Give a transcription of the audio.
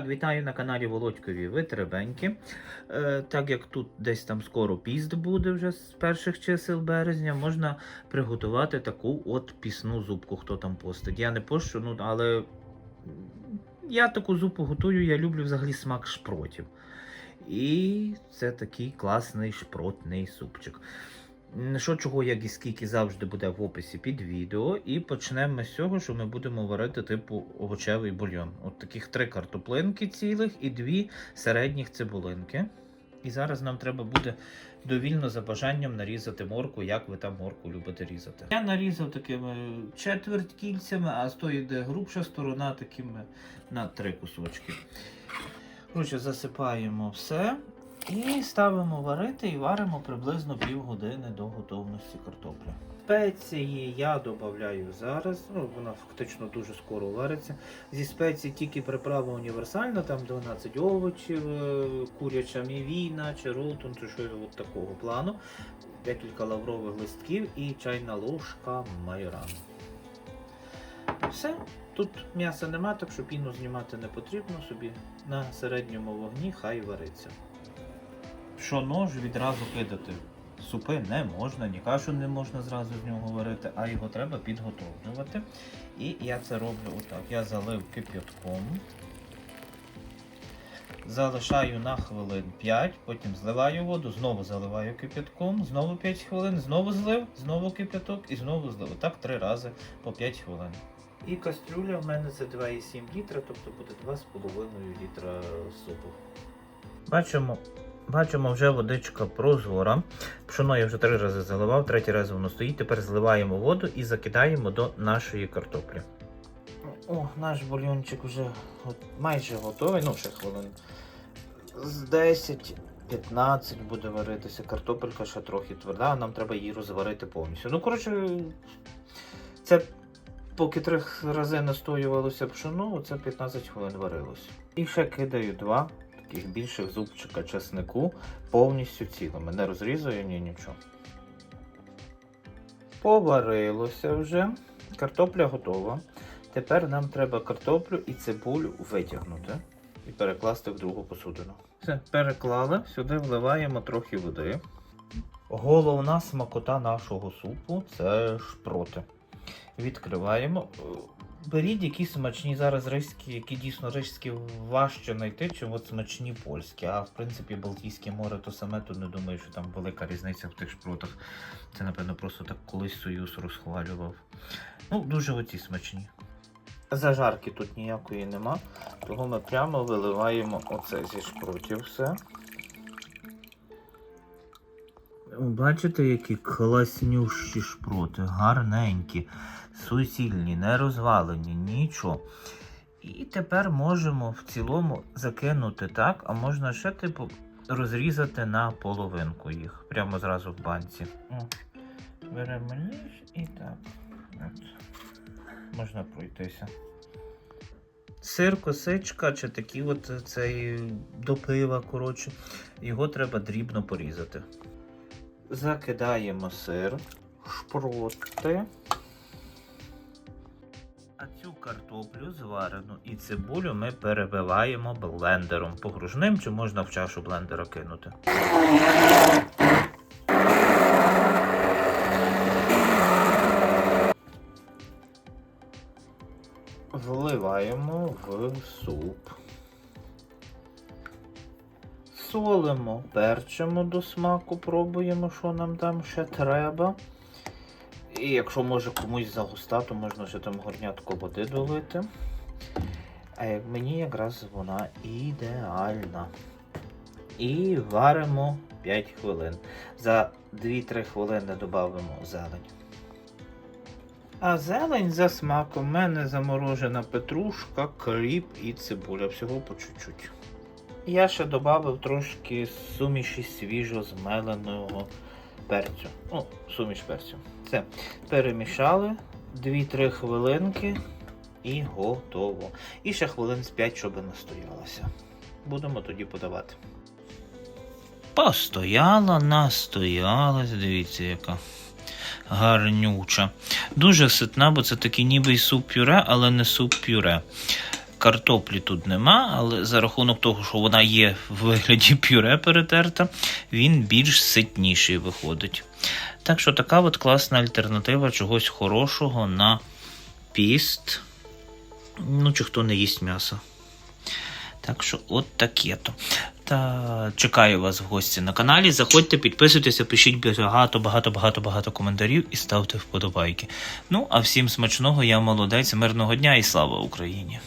Вітаю на каналі Володькові Витребеньки. Е, так як тут десь там скоро піст буде вже з перших чисел березня, можна приготувати таку от пісну зубку, хто там постить. Я не пощу, ну але я таку зупу готую, я люблю взагалі смак шпротів. І це такий класний шпротний супчик. Що чого, як і скільки завжди буде в описі під відео. І почнемо з цього, що ми будемо варити типу овочевий бульйон. От таких три картоплинки цілих і дві середніх цибулинки. І зараз нам треба буде довільно за бажанням нарізати морку, як ви там морку любите різати. Я нарізав такими четверть кільцями, а з тої, де грубша сторона, такими на три кусочки. Коротше, засипаємо все. І ставимо варити і варимо приблизно півгодини до готовності картоплі. Спеції я додаю зараз, ну вона фактично дуже скоро вариться. Зі спецій тільки приправа універсальна, там 12 овочів, е, куряча мівіна, чи ролтон, чи щось от такого плану. Декілька лаврових листків і чайна ложка майорану. Все. Тут м'яса нема, так що піну знімати не потрібно собі. На середньому вогні хай вариться. Що нож відразу кидати. Супи не можна, ні кашу не можна зразу з нього варити, а його треба підготовлювати. І я це роблю отак. Я залив кип'ятком. Залишаю на хвилин 5, потім зливаю воду, знову заливаю кип'ятком, знову 5 хвилин, знову злив, знову кип'яток і знову злив. Так три рази по 5 хвилин. І кастрюля в мене це 2,7 літра, тобто буде 2,5 літра супу. Бачимо, бачимо вже водичка прозора. Пшоно я вже три рази заливав, третій раз воно стоїть. Тепер зливаємо воду і закидаємо до нашої картоплі. О, наш бульйончик вже майже готовий, ну ще хвилин. З 10-15 буде варитися. Картопелька ще трохи тверда, нам треба її розварити повністю. Ну, коротше, це поки три рази настоювалося пшоно, це 15 хвилин варилося. І ще кидаю два таких більших зубчика чеснику повністю цілими. Не розрізаю ні нічого. Поварилося вже. Картопля готова. Тепер нам треба картоплю і цибулю витягнути і перекласти в другу посудину. Все, переклали, сюди вливаємо трохи води. Головна смакота нашого супу це шпроти. Відкриваємо. Беріть якісь смачні зараз рижські, які дійсно рижські важче знайти, чим от смачні польські. А в принципі Балтійське море то саме, то не думаю, що там велика різниця в тих шпротах. Це, напевно, просто так колись Союз розхвалював. Ну, дуже оці смачні. Зажарки тут ніякої нема, того ми прямо виливаємо оце зі шпротів все. Бачите, які класнющі шпроти, гарненькі, суцільні, не розвалені, нічого. І тепер можемо в цілому закинути так, а можна ще, типу, розрізати на половинку їх. Прямо зразу в банці. Беремо ніж і так. От. Можна пройтися. Сир, косичка чи такі от цей до пива, коротше. Його треба дрібно порізати. Закидаємо сир, шпроти. Картоплю зварену і цибулю ми перебиваємо блендером погружним, чи можна в чашу блендера кинути. Вливаємо в суп. Солимо, перчимо до смаку, пробуємо, що нам там ще треба. І якщо може комусь загуста, то можна ще там горнятку води долити. А як мені якраз вона ідеальна. І варимо 5 хвилин. За 2-3 хвилини додамо зелень. А зелень за смаком в мене заморожена петрушка, кріп і цибуля. Всього по чуть-чуть. Я ще додав трошки суміші свіжо змеленого перцю. Ну, суміш перцю. Все. Перемішали 2-3 хвилинки і готово. І ще хвилин з 5, щоб настоялося. Будемо тоді подавати. Постояла, настоялась, дивіться, яка гарнюча. Дуже ситна, бо це такий ніби й суп-пюре, але не суп-пюре. Картоплі тут нема, але за рахунок того, що вона є в вигляді пюре перетерта, він більш ситніший виходить. Так що така от класна альтернатива чогось хорошого на піст. Ну, чи хто не їсть м'ясо. Так що, от таке то. Та чекаю вас в гості на каналі. Заходьте, підписуйтеся, пишіть багато, багато, багато, багато коментарів і ставте вподобайки. Ну, а всім смачного, я молодець, мирного дня і слава Україні!